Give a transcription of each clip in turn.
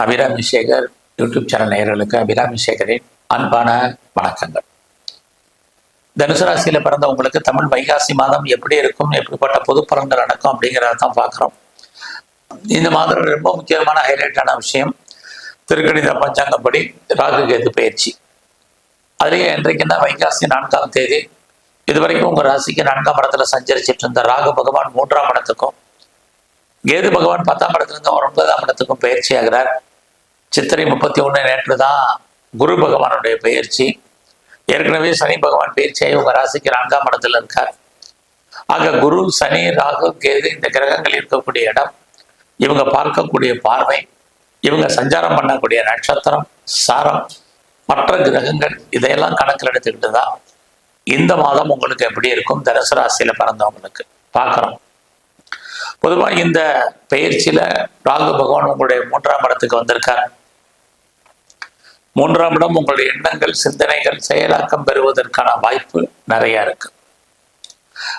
Abirami Sekar YouTube channel நேயர்களுக்கு அபிராமி சேகரின் அன்பான வணக்கங்கள். தனுசு பிறந்த பிறந்தவங்களுக்கு தமிழ் வைகாசி மாதம் எப்படி இருக்கும் எப்படிப்பட்ட பொது பலன்கள் நடக்கும் அப்படிங்கிறத தான் பார்க்குறோம். இந்த மாதம் ரொம்ப முக்கியமான ஹைலைட்டான விஷயம் திருக்கணித பஞ்சாங்கப்படி ராகு கேது பயிற்சி. அதுலேயே இன்றைக்குன்னா வைகாசி நான்காம் தேதி. இதுவரைக்கும் உங்கள் ராசிக்கு நான்காம் இடத்துல சஞ்சரிச்சிட்டு இருந்த ராகு பகவான் மூன்றாம் இடத்துக்கும் கேது பகவான் பத்தாம் இடத்துலேருந்து ஒன்பதாம் இடத்துக்கும் பயிற்சி ஆகிறார் சித்திரை முப்பத்தி ஒன்று நேற்று தான் குரு பகவானுடைய பயிற்சி. ஏற்கனவே சனி பகவான் பயிற்சியாகி உங்கள் ராசிக்கு நான்காம் இடத்துல இருக்கார். ஆக குரு சனி ராகு கேது இந்த கிரகங்கள் இருக்கக்கூடிய இடம். இவங்க பார்க்கக்கூடிய பார்வை இவங்க சஞ்சாரம் பண்ணக்கூடிய நட்சத்திரம் சாரம் மற்ற கிரகங்கள் இதையெல்லாம் கணக்கில் எடுத்துக்கிட்டு தான் இந்த மாதம் உங்களுக்கு எப்படி இருக்கும்? தனுசு ராசியில் பிறந்தவங்களுக்கு பார்க்குறோம். பொதுவாக இந்த பயிற்சியில ராகு பகவான் உங்களுடைய மூன்றாம் இடத்துக்கு வந்திருக்கார். மூன்றாம் இடம் உங்களுடைய எண்ணங்கள் சிந்தனைகள் செயலாக்கம் பெறுவதற்கான வாய்ப்பு நிறைய இருக்கு.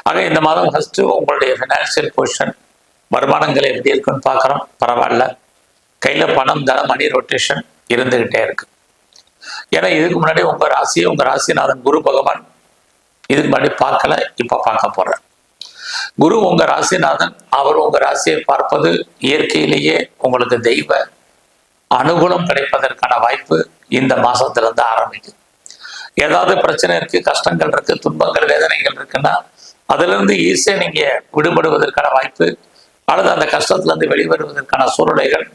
ஆக இந்த மாதம் ஃபர்ஸ்ட் உங்களுடைய ஃபினான்சியல் பொசிஷன் வருமானங்கள் எப்படி இருக்குன்னு பார்க்குறோம். பரவாயில்ல. கையில பணம் தனம் மணி ரொட்டேஷன் இருந்துகிட்டே இருக்கு. ஏன்னா இதுக்கு முன்னாடி உங்க ராசியை உங்க ராசிநாதன் குரு பகவான் இதுக்கு முன்னாடி பார்க்கல இப்ப பார்க்க போறேன் குரு உங்க ராசிநாதன் அவர் உங்க ராசியை பார்ப்பது இயற்கையிலேயே உங்களுக்கு தெய்வ அனுகூலம் கிடைப்பதற்கான வாய்ப்பு இந்த மாசத்துல இருந்து ஆரம்பிக்குது. ஏதாவது பிரச்சனை இருக்கு கஷ்டங்கள் இருக்கு துன்பங்கள் வேதனைகள் இருக்குன்னா அதுல இருந்து ஈஸியா நீங்க விடுபடுவதற்கான வாய்ப்பு அல்லது அந்த கஷ்டத்துல இருந்து வெளிவருவதற்கான சூழ்நிலைகள்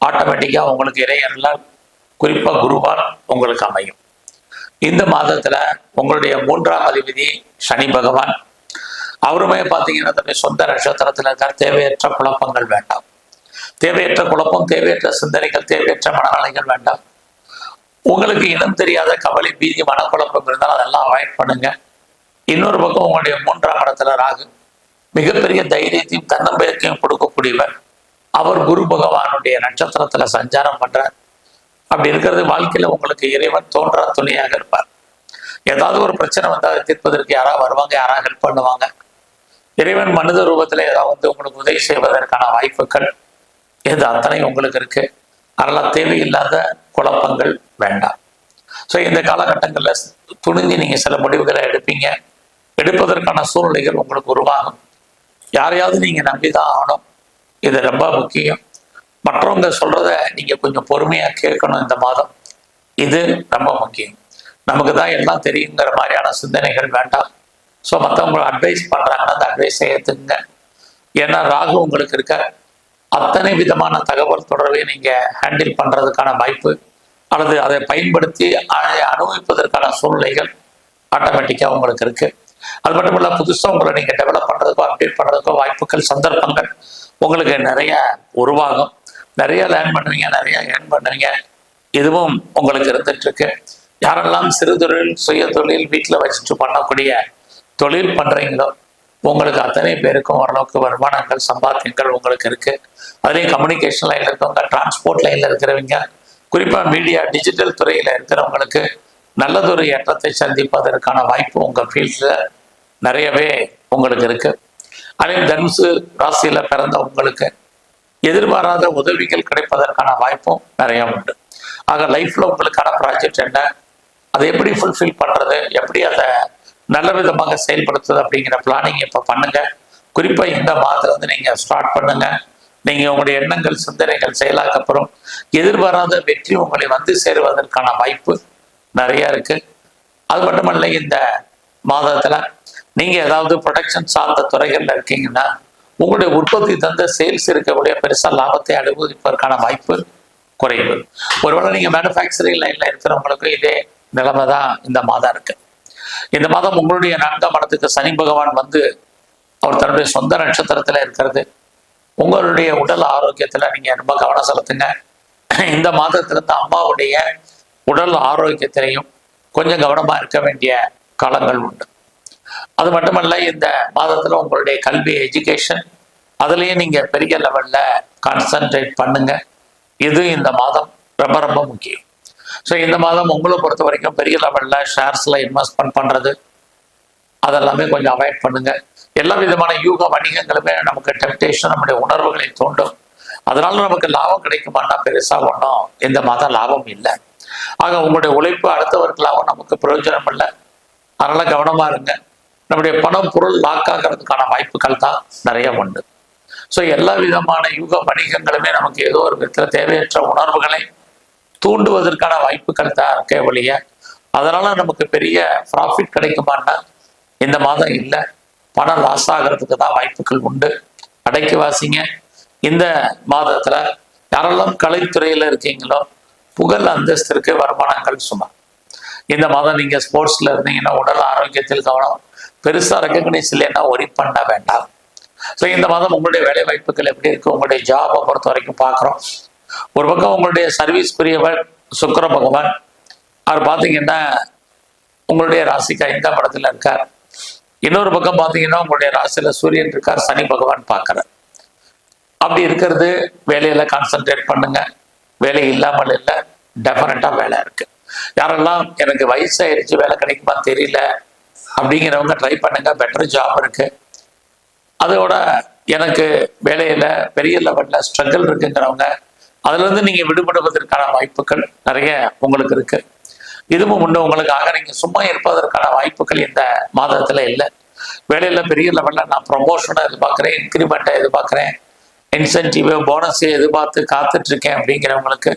ஆட்டோமேட்டிக்கா உங்களுக்கு இறையர்களால் குறிப்பா குருவால் உங்களுக்கு அமையும். இந்த மாதத்துல உங்களுடைய மூன்றாம் அதிபதி சனி பகவான் அவருமே பார்த்தீங்கன்னா தன்னுடைய சொந்த நட்சத்திரத்தில் இருக்கார். தேவையற்ற குழப்பங்கள் வேண்டாம். தேவையற்ற குழப்பம் தேவையற்ற சிந்தனைகள் தேவையற்ற மனநிலைகள் வேண்டாம். உங்களுக்கு இனம் தெரியாத கவலை பீதி மனக்குழப்பம் இருந்தால் அதெல்லாம் அவாய்ட் பண்ணுங்க. இன்னொரு பக்கம் உங்களுடைய மூன்றாம் இடத்துல ராகு மிகப்பெரிய தைரியத்தையும் தன்னம்பிக்கையும் கொடுக்கக்கூடியவர். அவர் குரு பகவானுடைய நட்சத்திரத்துல சஞ்சாரம் பண்றார். அப்படி இருக்கிறது வாழ்க்கையில உங்களுக்கு இறைவன் தோன்றா துணையாக இருப்பார். ஏதாவது ஒரு பிரச்சனை வந்தால் அதை தீர்ப்பதற்கு யாராவது வருவாங்க யாராவது ஹெல்ப் பண்ணுவாங்க. இறைவன் மனித ரூபத்துல ஏதாவது வந்து உங்களுக்கு உதவி செய்வதற்கான வாய்ப்புகள் இது அத்தனை உங்களுக்கு இருக்கு. அதெல்லாம் தேவையில்லாத குழப்பங்கள் வேண்டாம். ஸோ இந்த காலகட்டங்களில் துணிஞ்சு நீங்கள் சில முடிவுகளை எடுப்பீங்க. எடுப்பதற்கான சூழ்நிலைகள் உங்களுக்கு உருவாகும். யாரையாவது நீங்கள் நம்பி தான் ஆகணும். இது ரொம்ப முக்கியம். மற்றவங்க சொல்கிறத நீங்க கொஞ்சம் பொறுமையா கேட்கணும் இந்த மாதம். இது ரொம்ப முக்கியம். நமக்கு தான் எல்லாம் தெரியுங்கிற மாதிரியான சிந்தனைகள் வேண்டாம். ஸோ மற்றவங்களை அட்வைஸ் பண்ணுறாங்கன்னா அந்த அட்வைஸை ஏற்றுங்க ஏன்னா ராகு உங்களுக்கு இருக்க அத்தனை விதமான தகவல் தொடர்பை நீங்கள் ஹேண்டில் பண்ணுறதுக்கான வாய்ப்பு அல்லது அதை பயன்படுத்தி அதை அனுபவிப்பதற்கான சூழ்நிலைகள் ஆட்டோமேட்டிக்காக உங்களுக்கு இருக்கு. அது மட்டும் இல்லை புதுசாக உங்களை நீங்கள் டெவலப் பண்ணுறதுக்கோ அப்டேட் பண்ணுறதுக்கோ வாய்ப்புகள் சந்தர்ப்பங்கள் உங்களுக்கு நிறைய உருவாகும். நிறைய லேர்ன் பண்ணுவீங்க நிறைய ஏர்ன் பண்ணுவீங்க. இதுவும் உங்களுக்கு இருந்துட்டு இருக்கு. யாரெல்லாம் சிறு தொழில் சுய தொழில் வீட்டில் வச்சுட்டு பண்ணக்கூடிய தொழில் பண்றீங்களோ உங்களுக்கு அத்தனை பேருக்கும் ஓரளவுக்கு வருமானங்கள் சம்பாத்தியங்கள் உங்களுக்கு இருக்கு. அதுலேயும் கம்யூனிகேஷன் லைன்ல இருக்கவங்க டிரான்ஸ்போர்ட் லைன்ல இருக்கிறவங்க குறிப்பா மீடியா டிஜிட்டல் துறையில இருக்கிறவங்களுக்கு நல்லதொரு ஏற்றத்தை சந்திப்பதற்கான வாய்ப்பு உங்க ஃபீல்ட்ல நிறையவே உங்களுக்கு இருக்கு. அதே தனுசு ராசியில பிறந்த உங்களுக்கு எதிர்பாராத உதவிகள் கிடைப்பதற்கான வாய்ப்பும் நிறைய உண்டு. ஆக லைஃப்ல உங்களுக்கான ப்ராஜெக்ட் என்ன? அதை எப்படி ஃபுல்ஃபில் பண்றது? எப்படி அதை நல்ல விதமாக செயல்படுத்துறது அப்படிங்கிற பிளானிங் இப்போ பண்ணுங்க. குறிப்பாக இந்த மாதத்துல வந்து நீங்கள் ஸ்டார்ட் பண்ணுங்க. நீங்கள் உங்களுடைய எண்ணங்கள் சிந்தனைகள் செயலாக்கப்புறம் எதிர்பாராத வெற்றி உங்களை வந்து சேருவதற்கான வாய்ப்பு நிறையா இருக்குது அது மட்டுமல்ல இந்த மாதத்தில் நீங்கள் ஏதாவது ப்ரொடக்ஷன் சார்ந்த துறைகளில் இருக்கீங்கன்னா உங்களுடைய உற்பத்தி தந்த சேல்ஸ் இருக்கக்கூடிய பெருசாக லாபத்தை அனுபவிப்பதற்கான வாய்ப்பு குறைவு. ஒருவேளை நீங்கள் மேனுஃபேக்சரிங் லைனில் இருக்கிறவங்களுக்கும் இதே நிலைமை தான் இந்த மாதம் இருக்குது இந்த மாதம் உங்களுடைய நான்காம் இடத்துக்கு சனி பகவான் வந்து அவர் தன்னுடைய சொந்த நட்சத்திரத்துல இருக்கிறது. உங்களுடைய உடல் ஆரோக்கியத்துல நீங்க ரொம்ப கவனம் செலுத்துங்க. இந்த மாதத்துல இருந்து அம்மாவுடைய உடல் ஆரோக்கியத்திலையும் கொஞ்சம் கவனமா இருக்க வேண்டிய காலங்கள் உண்டு. அது மட்டுமல்ல இந்த மாதத்துல உங்களுடைய கல்வி எஜுகேஷன் அதுலயும் நீங்க பெரிய லெவல்ல கான்சென்ட்ரேட் பண்ணுங்க. இது இந்த மாதம் ரொம்ப ரொம்ப முக்கியம். ஸோ இந்த மாதம் உங்களை பொறுத்த வரைக்கும் பெரிய லெவலில் ஷேர்ஸில் இன்வெஸ்ட்மெண்ட் பண்ணுறது அதெல்லாமே கொஞ்சம் அவாய்ட் பண்ணுங்க. எல்லா விதமான யூக வணிகங்களுமே நமக்கு டெம்டேஷன் நம்முடைய உணர்வுகளை தூண்டும். அதனால நமக்கு லாபம் கிடைக்குமான்னா பெருசாக ஒன்றும் இந்த மாதம் லாபம் இல்லை. ஆக உங்களுடைய உழைப்பு அடுத்தவர்களாகவும் நமக்கு பிரயோஜனம் இல்லை. அதனால கவனமாக இருங்க. நம்முடைய பணம் பொருள் லாக் ஆகிறதுக்கான வாய்ப்புகள் தான் நிறைய உண்டு. ஸோ எல்லா விதமான யுக வணிகங்களுமே நமக்கு ஏதோ ஒரு விதத்தில் தேவையற்ற உணர்வுகளை தூண்டுவதற்கான வாய்ப்புகள் தான் இருக்கே ஒழிய அதனால நமக்கு பெரிய ப்ராஃபிட் கிடைக்குமான்னா இந்த மாதம் இல்லை. பணம் லாஸ் ஆகிறதுக்கு தான் வாய்ப்புகள் உண்டு. அடைக்கி வாசிங்க. இந்த மாதத்துல யாரெல்லாம் கலைத்துறையில இருக்கீங்களோ புகழ் அந்தஸ்திற்கு வருமானங்கள் சும்மா இந்த மாதம் நீங்க ஸ்போர்ட்ஸ்ல இருந்தீங்கன்னா உடல் ஆரோக்கியத்தில் கவனம் பெருசா ரெக்கக்னைஸ் இல்லைன்னா ஒரி பண்ண வேண்டாம். ஸோ இந்த மாதம் உங்களுடைய வேலை வாய்ப்புகள் எப்படி இருக்கு? உங்களுடைய ஜாபை பொறுத்த வரைக்கும் பார்க்குறோம். ஒரு பக்கம் உங்களுடைய சர்வீஸ் சர்வீஸ்க்குரியவர் சுக்கிர பகவான். அவர் பார்த்தீங்கன்னா உங்களுடைய ராசிக்கு ஐந்தாம் படத்தில் இருக்கார். இன்னொரு பக்கம் பார்த்தீங்கன்னா உங்களுடைய ராசியில் சூரியன் இருக்கார் சனி பகவான் பார்க்குறார் அப்படி இருக்கிறது வேலையில கான்சென்ட்ரேட் பண்ணுங்க. வேலை இல்லாமல் இல்லை டெஃபினட்டா வேலை இருக்கு. யாரெல்லாம் எனக்கு வயசாயிருச்சு வேலை கிடைக்குமா தெரியல அப்படிங்கிறவங்க ட்ரை பண்ணுங்க பெட்டர் ஜாப் இருக்கு. அதோட எனக்கு வேலையில பெரிய லெவல்ல ஸ்ட்ரகிள் இருக்குங்கிறவங்க அதுல இருந்து நீங்க விடுபடுவதற்கான வாய்ப்புகள் நிறைய உங்களுக்கு இருக்கு. இதுவும் உண்டு. உங்களுக்காக நீங்க சும்மா இருப்பதற்கான வாய்ப்புகள் இந்த மாதத்துல இல்லை. வேலையில் பெரிய லெவல்ல நான் ப்ரொமோஷனை எதிர்பார்க்குறேன் இன்க்ரிமெண்ட்டை எதிர்பார்க்குறேன் இன்சென்டிவ் போனஸை எதிர்பார்த்து காத்துட்டு இருக்கேன் அப்படிங்கிறவங்களுக்கு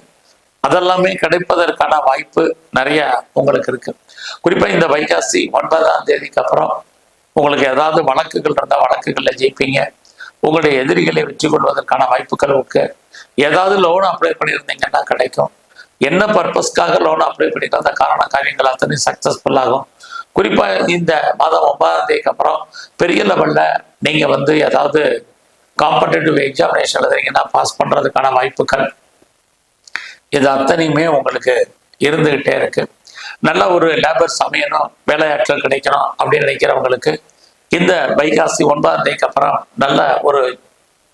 அதெல்லாமே கிடைப்பதற்கான வாய்ப்பு நிறைய உங்களுக்கு இருக்கு. குறிப்பா இந்த வைகாசி ஒன்பதாம் தேதிக்கு அப்புறம் உங்களுக்கு ஏதாவது வழக்குகள் இருந்தால் வழக்குகளில் ஜெயிப்பீங்க. உங்களுடைய எதிரிகளை வெற்றி கொள்வதற்கான வாய்ப்புகள் இருக்கு. ஏதாவது லோன் அப்ளை பண்ணியிருந்தீங்கன்னா கிடைக்கும். என்ன பர்பஸ்க்காக லோன் அப்ளை பண்ணிட்டு அந்த காரண காரியங்கள் அத்தனை சக்சஸ்ஃபுல் ஆகும். குறிப்பாக இந்த மாதம் ஒன்பதாம் தேதிக்கு அப்புறம் பெரிய லெவலில் நீங்கள் வந்து ஏதாவது காம்படேட்டிவ் எக்ஸாமினேஷன் எழுதுறீங்கன்னா பாஸ் பண்ணுறதுக்கான வாய்ப்புகள் இது அத்தனையுமே உங்களுக்கு இருந்துகிட்டே இருக்கு. நல்ல ஒரு லேபர்ஸ் அமையணும் வேலையாட்கள் கிடைக்கணும் அப்படின்னு நினைக்கிறவங்களுக்கு இந்த வைகாசி ஒன்பதாம் தேதிக்கு அப்புறம் நல்ல ஒரு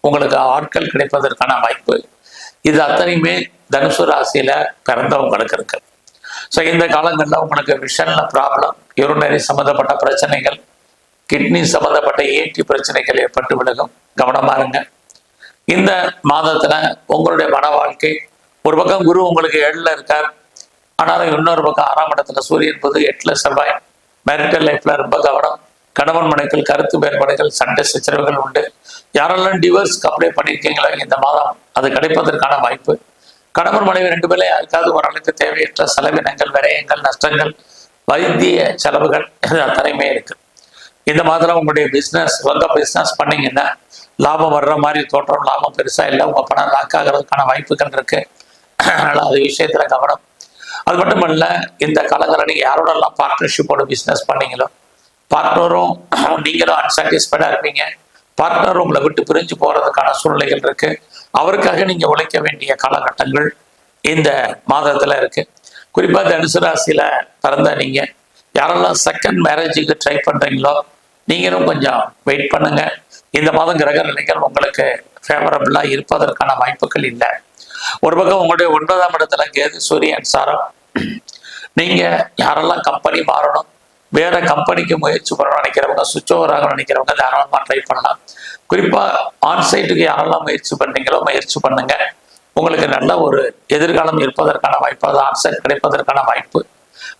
உங்களுக்கு ஆட்கள் கிடைப்பதற்கான வாய்ப்பு. இது அத்தனையுமே தனுசு ராசியில பிறந்தவங்களுக்கு இருக்கு. ஸோ இந்த காலங்களில் உங்களுக்கு விஷன்ல ப்ராப்ளம் யூரினரி சம்மந்தப்பட்ட பிரச்சனைகள் கிட்னி சம்மந்தப்பட்ட ஏற்றி பிரச்சனைகள் ஏற்பட்டு விலகும். கவனமா இருங்க. இந்த மாதத்துல உங்களுடைய மன வாழ்க்கை ஒரு பக்கம் குரு உங்களுக்கு ஏழுல இருக்கார் ஆனாலும் இன்னொரு பக்கம் ஆறாம் இடத்துல சூரியன் பொது எட்டுல செவ்வாய். மேரிட்டல் லைஃப்ல ரொம்ப கவனம். கணவன் மனைகள் கருத்து வேறுபாடுகள் சண்டை சச்சரவுகள் உண்டு. யாரெல்லாம் டிவோர்ஸ்க்கு அப்ளை பண்ணியிருக்கீங்களா இந்த மாதம் அது கிடைப்பதற்கான வாய்ப்பு. கணவன் மனைவி ரெண்டு பேரும் யாருக்காவது ஓரளவுக்கு தேவையற்ற செலவினங்கள் விரயங்கள் நஷ்டங்கள் வைத்திய செலவுகள் அத்தனையுமே இருக்கு. இந்த மாதிரி உங்களுடைய பிஸ்னஸ் சொந்த பிஸ்னஸ் பண்ணீங்கன்னா லாபம் வர்ற மாதிரி தோற்றம் லாபம் பெருசா இல்லை. உங்க பணம் லாக் ஆகிறதுக்கான வாய்ப்புகள் இருக்கு. அதனால அது விஷயத்துல கவனம். அது மட்டும் இல்ல இந்த காலங்களில் நீங்க யாரோடலாம் பார்ட்னர்ஷிப்போட பிஸ்னஸ் பண்ணீங்களோ பார்ட்னரும் நீங்களும் அன்சாட்டிஸ்ஃபைடாக இருப்பீங்க. பார்ட்னர் உங்களை விட்டு பிரிஞ்சு போகிறதுக்கான சூழ்நிலைகள் இருக்கு. அவருக்காக நீங்கள் உழைக்க வேண்டிய காலகட்டங்கள் இந்த மாதத்தில் இருக்கு. குறிப்பாக தனுசுராசியில் பிறந்த நீங்கள் யாரெல்லாம் செகண்ட் மேரேஜுக்கு ட்ரை பண்ணுறீங்களோ நீங்களும் கொஞ்சம் வெயிட் பண்ணுங்க. இந்த மாதம் கிரக நிலைகள் உங்களுக்கு ஃபேவரபிளாக இருப்பதற்கான வாய்ப்புகள் இல்லை. ஒரு பக்கம் உங்களுடைய ஒன்பதாம் இடத்துல கேது சூரியன் சாரம். நீங்கள் யாரெல்லாம் கம்பெனி மாறணும் வேற கம்பெனிக்கு முயற்சி பண்ண நினைக்கிறவங்க சுவிட்ச் ஓவர் ஆக நினைக்கிறவங்க தாராளமாக ட்ரை பண்ணலாம். குறிப்பா ஆன்சைட்டுக்கு யாரெல்லாம் முயற்சி பண்ணீங்களோ முயற்சி பண்ணுங்க. உங்களுக்கு நல்ல ஒரு எதிர்காலம் இருப்பதற்கான வாய்ப்பு அது ஆன்சைட் கிடைப்பதற்கான வாய்ப்பு.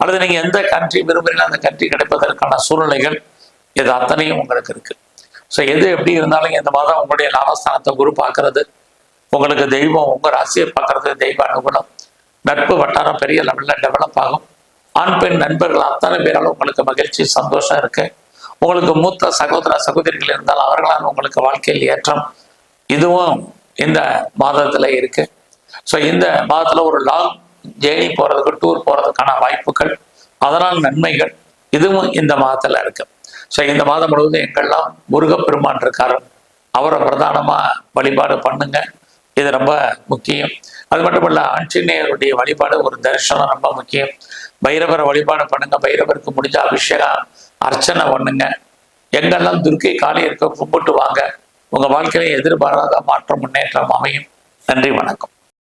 அல்லது நீங்க எந்த கண்ட்ரி விரும்புகிறீங்களோ அந்த கண்ட்ரி கிடைப்பதற்கான சூழ்நிலைகள் இது அத்தனையும் உங்களுக்கு இருக்கு. ஸோ எது எப்படி இருந்தாலும் இந்த மாதம் உங்களுடைய லாபஸ்தானத்தை குரு பார்க்கறது. உங்களுக்கு தெய்வம் உங்கள் ராசியை பார்க்கறது தெய்வ அனுகுணம் நட்பு வட்டாரம் பெரிய லெவலில் டெவலப் ஆகும். ஆண் பெண் நண்பர்கள் அத்தனை பேரால் உங்களுக்கு மகிழ்ச்சி சந்தோஷம் இருக்கு. உங்களுக்கு மூத்த சகோதர சகோதரிகள் இருந்தால் அவர்களால் உங்களுக்கு வாழ்க்கையில் ஏற்றம் இதுவும் இந்த மாதத்தில் இருக்கு. ஸோ இந்த மாதத்தில் ஒரு லாங் ஜேர்னி போகிறதுக்கு டூர் போகிறதுக்கான வாய்ப்புகள் அதனால் நன்மைகள் இதுவும் இந்த மாதத்தில் இருக்கு. ஸோ இந்த மாதம் முழுவதும் எங்கெல்லாம் முருகப்பெருமான் இருக்காரு அவரை பிரதானமாக வழிபாடு பண்ணுங்க. இது ரொம்ப முக்கியம். அது மட்டும் இல்ல ஆஞ்சநேயருடைய வழிபாடு ஒரு தரிசனம் ரொம்ப முக்கியம். பைரவரை வழிபாடு பண்ணுங்க. பைரவருக்கு முடிஞ்ச அபிஷேகம் அர்ச்சனை பண்ணுங்க. எங்கெல்லாம் துர்க்கை காலி இருக்க கும்பிட்டு வாங்க. உங்க வாழ்க்கையில எதிர்பாராத மாற்றம் முன்னேற்றம் அமையும். நன்றி வணக்கம்.